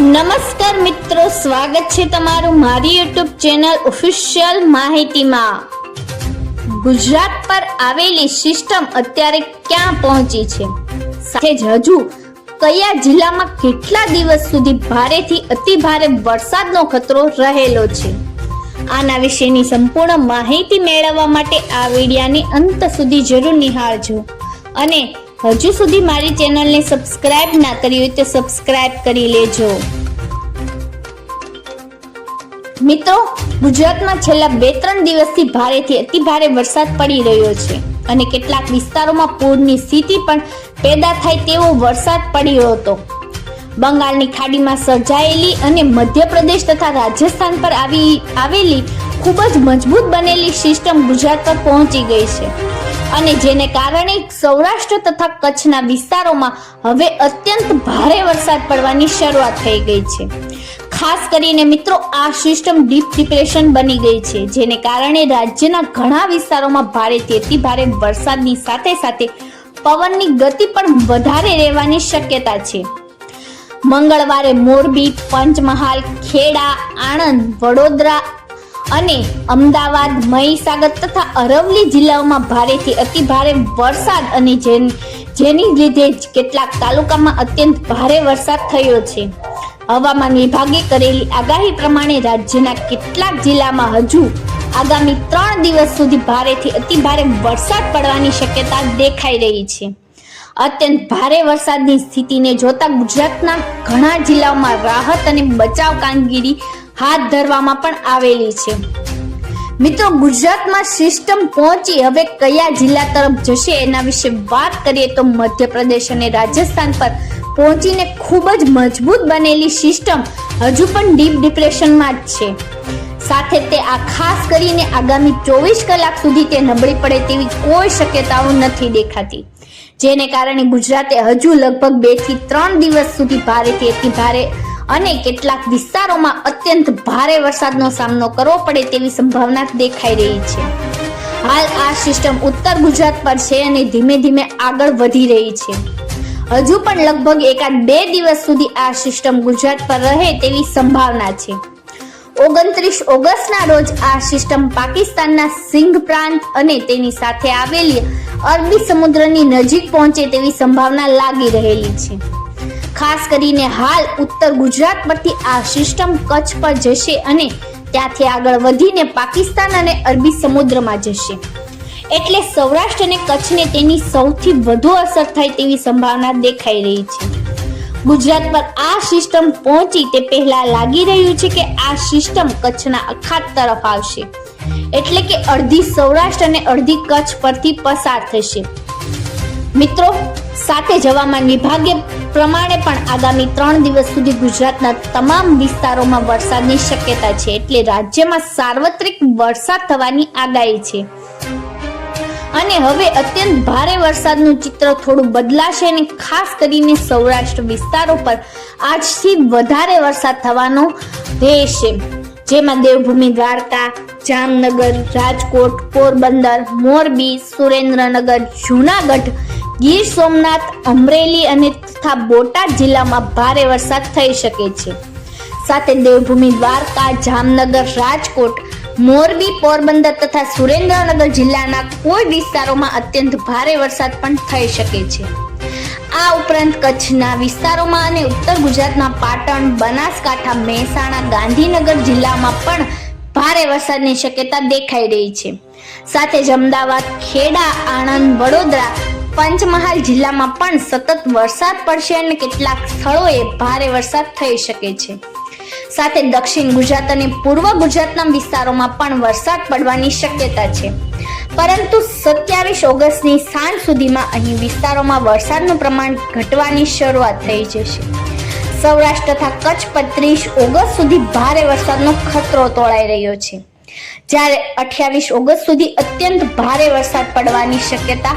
નમસ્કાર મિત્રો, સ્વાગત છે તમારું મારી યુટ્યુબ ચેનલ ઓફિશિયલ માહિતીમાં. ગુજરાત પર આવેલી સિસ્ટમ અત્યારે ક્યાં પહોંચી છે? સાથે જ હજુ કયા જિલ્લામાં કેટલા દિવસ સુધી ભારેથી અતિ ભારે વરસાદનો ખતરો રહેલો છે? આના વિશેની સંપૂર્ણ માહિતી મેળવવા માટે આ વિડિયાની અંત સુધી જરૂર નિહાળજો. અને હજુ સુધી મારી ચેનલને સબસ્ક્રાઇબ ના કરી હોય તો સબસ્ક્રાઇબ કરી લેજો. મિત્રો, ગુજરાતમાં છેલ્લા બે ત્રણ દિવસથી ભારેથી અતિ ભારે વરસાદ પડી રહ્યો છે અને કેટલાક વિસ્તારોમાં પૂરની સ્થિતિ પણ પેદા થાય તેવો વરસાદ પડ્યો હતો. બંગાળની ખાડીમાં સર્જાયેલી અને મધ્યપ્રદેશ તથા રાજસ્થાન પર આવી આવેલી ખૂબ જ મજબૂત બનેલી સિસ્ટમ ગુજરાત પર પહોંચી ગઈ છે. અને જેને કારણે સૌરાષ્ટ્ર તથા કચ્છના વિસ્તારોમાં હવે અત્યંત ભારે વરસાદ પડવાની શરૂઆત થઈ ગઈ છે. ખાસ કરીને મિત્રો, આ સિસ્ટમ ડીપ ડિપ્રેશન બની ગઈ છે, જેને કારણે રાજ્યના ઘણા વિસ્તારોમાં ભારે તેથી ભારે વરસાદની સાથે સાથે પવનની ગતિ પણ વધારે રહેવાની શક્યતા છે. મંગળવારે મોરબી, પંચમહાલ, ખેડા, આણંદ, વડોદરા અને અમદાવાદ, મહીસાગર તથા અરવલ્લી જિલ્લાઓમાં ભારેથી અતિ ભારે વરસાદ અને જેની લીધે જ કેટલાક તાલુકામાં અત્યંત ભારે વરસાદ થયો છે. હવામાન વિભાગે કરેલી આગાહી પ્રમાણે રાજ્યના કેટલાક જિલ્લામાં હજુ આગામી ત્રણ દિવસ સુધી ભારેથી અતિ ભારે વરસાદ પડવાની શક્યતા દેખાઈ રહી છે. અત્યંત ભારે વરસાદની સ્થિતિને જોતા ગુજરાતના ઘણા જિલ્લાઓમાં રાહત અને બચાવ કામગીરી હાથ ધરવામાં પણ આવેલી છે. મિત્રો, ગુજરાતમાં સિસ્ટમ પહોંચી હવે કયા જિલ્લા તરફ જશે એના વિશે વાત કરીએ તો મધ્યપ્રદેશ અને રાજસ્થાન પર પહોંચીને ખૂબ જ મજબૂત બનેલી સિસ્ટમ હજુ પણ ડીપ ડિપ્રેશનમાં જ છે. સાથે તે આ ખાસ કરીને આગામી ચોવીસ કલાક સુધી તે નબળી પડે તેવી કોઈ શક્યતાઓ નથી દેખાતી. જેને કારણે ગુજરાતે હજુ લગભગ બેથી ત્રણ દિવસ સુધી ભારેથી અતિ ભારે અને કેટલાક વિસ્તારોમાં અત્યંત ભારે વરસાદનો સામનો કરવો પડે તેવી સંભાવના દેખાઈ રહી છે. હાલ આ સિસ્ટમ ઉત્તર ગુજરાત પર છે અને ધીમે ધીમે આગળ વધી રહી છે. હજુ પણ લગભગ એકાદ બે દિવસ સુધી આ સિસ્ટમ ગુજરાત પર રહે તેવી સંભાવના છે. ઓગણત્રીસ ઓગસ્ટના રોજ આ સિસ્ટમ પાકિસ્તાનના સિંઘ પ્રાંત અને તેની સાથે આવેલી અરબી સમુદ્રની નજીક પહોંચે તેવી સંભાવના લાગી રહેલી છે. ખાસ કરીને હાલ ઉત્તર ગુજરાત પરથી આ સિસ્ટમ કચ્છ પર જશે અને ત્યાંથી આગળ વધીને પાકિસ્તાન અને અરબી સમુદ્રમાં જશે. એટલે સૌરાષ્ટ્ર અને કચ્છને તેની સૌથી વધુ અસર થાય તેવી સંભાવના દેખાઈ રહી છે. ગુજરાત પર આ સિસ્ટમ પહોંચી તે પહેલા લાગી રહ્યું છે કે આ સિસ્ટમ કચ્છના અખાત તરફ આવશે. એટલે કે અડધી સૌરાષ્ટ્ર અને અડધી કચ્છ પરથી પસાર થશે. મિત્રો, સાથે હવામાન વિભાગે પ્રમાણે પણ આગામી ત્રણ દિવસ સુધી ગુજરાતના તમામ વિસ્તારોમાં વરસાદની શક્યતા છે. એટલે રાજ્યમાં સાર્વત્રિક વરસાદ થવાની આગાહી છે. અને હવે અત્યંત ભારે વરસાદનું ચિત્ર થોડું બદલાશે અને ખાસ કરીને સૌરાષ્ટ્ર વિસ્તારો પર આજથી વધારે વરસાદ થવાનો રહેશે. જેમાં દેવભૂમિ દ્વારકા, જામનગર, રાજકોટ, પોરબંદર, મોરબી, સુરેન્દ્રનગર, જૂનાગઢ ગીર સોમનાથ, અમરેલી અને તથા બોટાદ જિલ્લામાં ભારે વરસાદ થઈ શકે છે. સાથે દેવભૂમિ દ્વારકા, જામનગર, રાજકોટ, મોરબી, પોરબંદર તથા સુરેન્દ્રનગર જિલ્લાના કોઈ વિસ્તારોમાં અત્યંત ભારે વરસાદ પણ થઈ શકે છે. આ ઉપરાંત કચ્છના વિસ્તારોમાં અને ઉત્તર ગુજરાતના પાટણ, બનાસકાંઠા, મહેસાણા, ગાંધીનગર જિલ્લામાં પણ ભારે વરસાદની શક્યતા દેખાઈ રહી છે. સાથે જ અમદાવાદ, ખેડા, આણંદ, વડોદરા પંચમહાલ જિલ્લામાં પણ સતત વરસાદ પડશે અને કેટલાક સ્થળોએ ભારે વરસાદ થઈ શકે છે. સાથે દક્ષિણ ગુજરાત અને પૂર્વ ગુજરાતના વિસ્તારોમાં પણ વરસાદ પડવાની શક્યતા છે. પરંતુ સત્યાવીસ ઓગસ્ટની સાંજ સુધીમાં અહીં વિસ્તારોમાં વરસાદનું પ્રમાણ ઘટવાની શરૂઆત થઈ જશે. સૌરાષ્ટ્ર તથા કચ્છ પત્રીસ ઓગસ્ટ સુધી ભારે વરસાદનો ખતરો તોળાઈ રહ્યો છે. જ્યારે અઠ્યાવીસ ઓગસ્ટ સુધી અત્યંત ભારે વરસાદ પડવાની શક્યતા